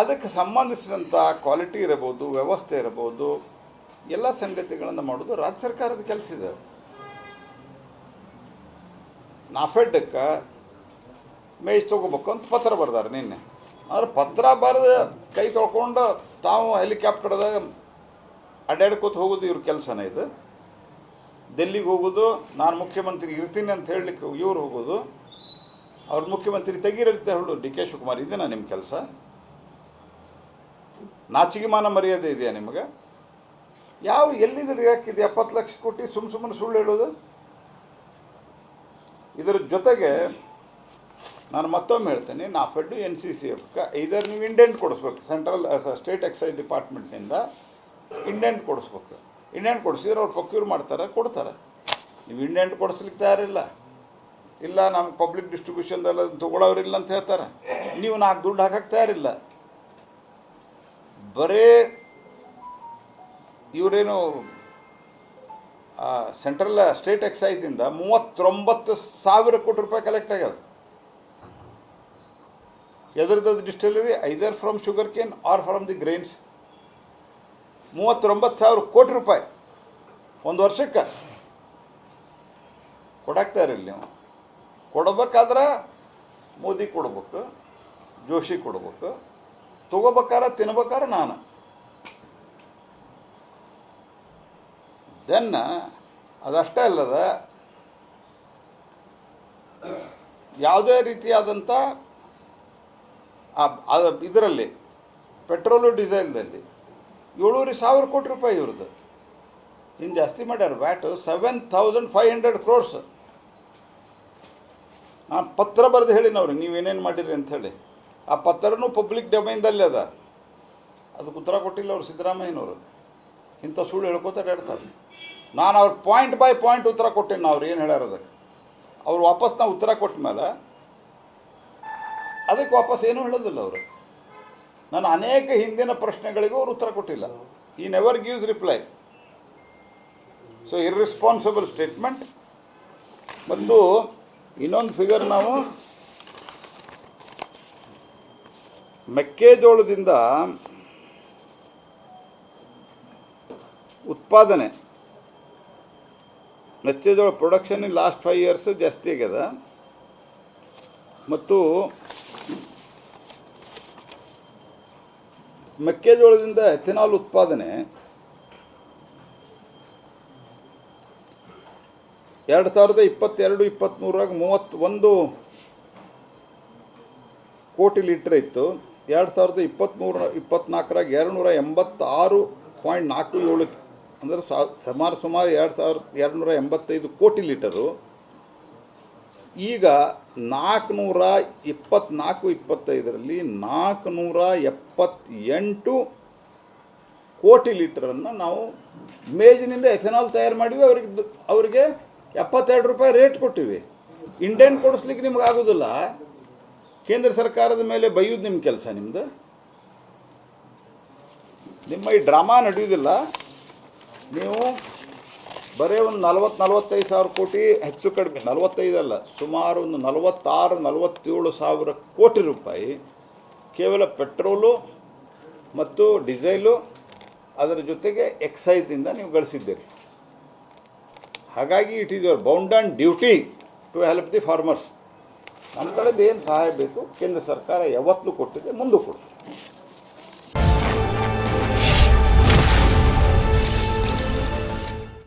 ಅದಕ್ಕೆ ಸಂಬಂಧಿಸಿದಂಥ ಕ್ವಾಲಿಟಿ ಇರಬಹುದು, ವ್ಯವಸ್ಥೆ ಇರಬಹುದು, ಎಲ್ಲ ಸಂಗತಿಗಳನ್ನು ಮಾಡೋದು ರಾಜ್ಯ ಸರ್ಕಾರದ ಕೆಲಸ ಇದೆ. ನಾಫೆಡ್ಕ್ಕೆ ಮೇಜ್ ತೊಗೋಬೇಕು ಅಂತ ಪತ್ರ ಬರ್ದಾರೆ ನಿನ್ನೆ. ಆದರೆ ಪತ್ರ ಬರೆದು ಕೈ ತೊಳ್ಕೊಂಡು ತಾವು ಹೆಲಿಕಾಪ್ಟರ್ದಾಗ ಅಡ್ಡಾಡ್ಕೋತ ಹೋಗೋದು ಇವ್ರ ಕೆಲಸನೇ ಇದು. ಡೆಲ್ಲಿಗೆ ಹೋಗೋದು, ನಾನು ಮುಖ್ಯಮಂತ್ರಿ ಇರ್ತೀನಿ ಅಂತ ಹೇಳಲಿಕ್ಕೆ ಇವ್ರು ಹೋಗೋದು. ಅವ್ರ ಮುಖ್ಯಮಂತ್ರಿ ತೆಗೀರಂತ ಹೇಳು ಡಿ ಕೆ ಶಿವಕುಮಾರ್, ಇದೇನಾ ನಿಮ್ಮ ಕೆಲಸ? ನಾಚಿಗೆ ಮಾನ ಮರ್ಯಾದೆ ಇದೆಯಾ ನಿಮಗೆ? ಯಾವ, ಎಲ್ಲಿಂದ ಯಾಕಿದೆ ಎಪ್ಪತ್ತು ಲಕ್ಷ ಕೋಟಿ ಸುಮ್ ಸುಮ್ಮನೆ ಸುಳ್ಳು ಹೇಳೋದು? ಇದರ ಜೊತೆಗೆ ನಾನು ಮತ್ತೊಮ್ಮೆ ಹೇಳ್ತೇನೆ ನಾಫೆಡ್ ಎನ್ ಸಿ ಸಿ ಎಫ್ಗೆ ಇದರ ನೀವು ಇಂಡೆಂಟ್ ಕೊಡಿಸ್ಬೇಕು ಸೆಂಟ್ರಲ್ ಸ್ಟೇಟ್ ಎಕ್ಸೈಸ್ ಡಿಪಾರ್ಟ್ಮೆಂಟ್ನಿಂದ ಇಂಡೆಂಟ್ ಕೊಡಿಸ್ಬೇಕು. ಇಂಡೆಂಟ್ ಕೊಡಿಸಿದ್ರೆ ಅವ್ರು ಪ್ರೊಕ್ಯೂರ್ ಮಾಡ್ತಾರೆ, ಕೊಡ್ತಾರೆ. ನೀವು ಇಂಡೆಂಟ್ ಕೊಡಿಸ್ಲಿಕ್ಕೆ ತಯಾರಿಲ್ಲ. ಇಲ್ಲ, ನಮ್ಮ ಪಬ್ಲಿಕ್ ಡಿಸ್ಟ್ರಿಬ್ಯೂಷನ್ದೆಲ್ಲ ತೊಗೊಳೋರಿಲ್ಲ ಅಂತ ಹೇಳ್ತಾರೆ. ನೀವು ನಾಲ್ಕು ದುಡ್ಡು ಹಾಕಕ್ಕೆ ತಯಾರಿಲ್ಲ. ಬರೇ ಇವರೇನು ಸೆಂಟ್ರಲ್ ಸ್ಟೇಟ್ ಎಕ್ಸೈಸ್ದಿಂದ ಮೂವತ್ತೊಂಬತ್ತು ಸಾವಿರ ಕೋಟಿ ರೂಪಾಯಿ ಕಲೆಕ್ಟ್ ಆಗ್ಯದ. ಎದ್ರದ್ದು distillery either from sugar cane or from the grains ಮೂವತ್ತೊಂಬತ್ತು ಸಾವಿರ ಕೋಟಿ ರೂಪಾಯಿ. ಒಂದು ವರ್ಷಕ್ಕೆ. ಕೊಡಾಕ್ತಾ ಇರಲಿ ನೀವು. ಕೊಡ್ಬೇಕಾದ್ರೆ ಮೋದಿ ಕೊಡ್ಬೇಕು, ಜೋಶಿ ಕೊಡ್ಬೇಕು. ತಗೋಬೇಕಾರ, ತಿನ್ಬೇಕಾರ ನಾನು. ದೆನ್ ಅದಷ್ಟೇ ಅಲ್ಲದ, ಯಾವುದೇ ರೀತಿಯಾದಂಥ ಇದರಲ್ಲಿ, ಪೆಟ್ರೋಲು ಡೀಸೆಲ್ದಲ್ಲಿ ಏಳೂವರೆ ಸಾವಿರ ಕೋಟಿ ರೂಪಾಯಿ ಇವ್ರದ್ದು. ಇನ್ನು ಜಾಸ್ತಿ ಮಾಡ್ಯಾರ VAT seven thousand five hundred crores. ನಾನು ಪತ್ರ ಬರೆದು ಹೇಳಿನ ಅವ್ರಿಗೆ ನೀವೇನೇನು ಮಾಡಿರಿ ಅಂತ ಹೇಳಿ. ಆ ಪತ್ರನೂ ಪಬ್ಲಿಕ್ ಡೊಮೈನ್ದಲ್ಲಿ ಅದ. ಅದಕ್ಕೆ ಉತ್ತರ ಕೊಟ್ಟಿಲ್ಲ ಅವರು ಸಿದ್ದರಾಮಯ್ಯನವರು. ಇಂಥ ಸುಳ್ಳು ಹೇಳ್ಕೊತಾರೆ ಹೇಳ್ತಾರೆ ನಾನು ಅವ್ರು ಪಾಯಿಂಟ್ ಬೈ ಪಾಯಿಂಟ್ ಉತ್ತರ ಕೊಟ್ಟೇನೆ ಅವ್ರು ಏನು ಹೇಳ್ಯಾರ ಅದಕ್ಕೆ. ಅವ್ರು ವಾಪಸ್ ನಾವು ಉತ್ತರ ಕೊಟ್ಟ ಮೇಲೆ ಅದಕ್ಕೆ ವಾಪಸ್ ಏನೂ ಹೇಳೋದಿಲ್ಲ ಅವರು. ನಾನು ಅನೇಕ ಹಿಂದಿನ ಪ್ರಶ್ನೆಗಳಿಗೂ ಅವ್ರು ಉತ್ತರ ಕೊಟ್ಟಿಲ್ಲ. ಈ never gives reply so irresponsible statement ಮತ್ತು ಇನ್ನೊಂದು ಫಿಗರ್ ನಾವು ಮೆಕ್ಕೆಜೋಳದಿಂದ ಉತ್ಪಾದನೆ. ಮೆಕ್ಕೆಜೋಳ ಪ್ರೊಡಕ್ಷನ್ ಲಾಸ್ಟ್ ಫೈವ್ ಇಯರ್ಸ್ ಜಾಸ್ತಿ ಆಗ್ಯದ. ಮತ್ತು ಮೆಕ್ಕೆಜೋಳದಿಂದ ಎಥೆನಾಲ್ ಉತ್ಪಾದನೆ ಎರಡು ಸಾವಿರದ ಇಪ್ಪತ್ತೆರಡು ಇಪ್ಪತ್ತ್ಮೂರಾಗ ಮೂವತ್ತೊಂದು ಕೋಟಿ ಲೀಟ್ರ್ ಇತ್ತು. ಎರಡು ಸಾವಿರದ ಇಪ್ಪತ್ತ್ಮೂರ ಇಪ್ಪತ್ತ್ನಾಲ್ಕರಾಗ ಎರಡು ನೂರ ಎಂಬತ್ತಾರು ಪಾಯಿಂಟ್ ನಾಲ್ಕು ಏಳು ಅಂದರೆ ಸಾ, ಸುಮಾರು ಸುಮಾರು ಎರಡು ಸಾವಿರದ ಎರಡು ನೂರ ಎಂಬತ್ತೈದು ಕೋಟಿ ಲೀಟರು. ಈಗ ನಾಲ್ಕುನೂರ ಇಪ್ಪತ್ತ್ನಾಲ್ಕು ಇಪ್ಪತ್ತೈದರಲ್ಲಿ ನಾಲ್ಕುನೂರ ಎಪ್ಪತ್ತೆಂಟು ಕೋಟಿ ಲೀಟರನ್ನು ನಾವು ಮೇಜಿನಿಂದ ಎಥೆನಾಲ್ ತಯಾರು ಮಾಡಿವಿ. ಅವ್ರಿಗೆ ಅವರಿಗೆ ಎಪ್ಪತ್ತೆರಡು ರೂಪಾಯಿ ರೇಟ್ ಕೊಟ್ಟಿವಿ. ಇಂಡೇನ್ ಕೊಡಿಸ್ಲಿಕ್ಕೆ ನಿಮ್ಗೆ ಆಗೋದಿಲ್ಲ. ಕೇಂದ್ರ ಸರ್ಕಾರದ ಮೇಲೆ ಬೈಯೋದು ನಿಮ್ಮ ಕೆಲಸ ನಿಮ್ಮದು ನಿಮ್ಮ ಈ ಡ್ರಾಮಾ ನಡೆಯುವುದಿಲ್ಲ ನೀವು ಬರೀ ಒಂದು ನಲ್ವತ್ತು ನಲ್ವತ್ತೈದು ಸಾವಿರ ಕೋಟಿ ಹೆಚ್ಚು ಕಡಿಮೆ ನಲವತ್ತೈದಲ್ಲ ಸುಮಾರು ಒಂದು ನಲವತ್ತಾರು, ನಲವತ್ತೇಳು ಸಾವಿರ ಕೋಟಿ ರೂಪಾಯಿ ಕೇವಲ ಪೆಟ್ರೋಲು ಮತ್ತು ಡೀಸೆಲು ಅದರ ಜೊತೆಗೆ ಎಕ್ಸೈಸಿಂದ ನೀವು ಗಳಿಸಿದ್ದೀರಿ. ಹಾಗಾಗಿ it is your bound and duty to help the farmers. ನಮ್ಮ ಕಡೆದು ಏನು ಸಹಾಯ ಬೇಕು? ಕೇಂದ್ರ ಸರ್ಕಾರ ಯಾವತ್ತೂ ಕೊಟ್ಟಿದೆ ಮುಂದೂ ಕೊಡ್ತದೆ.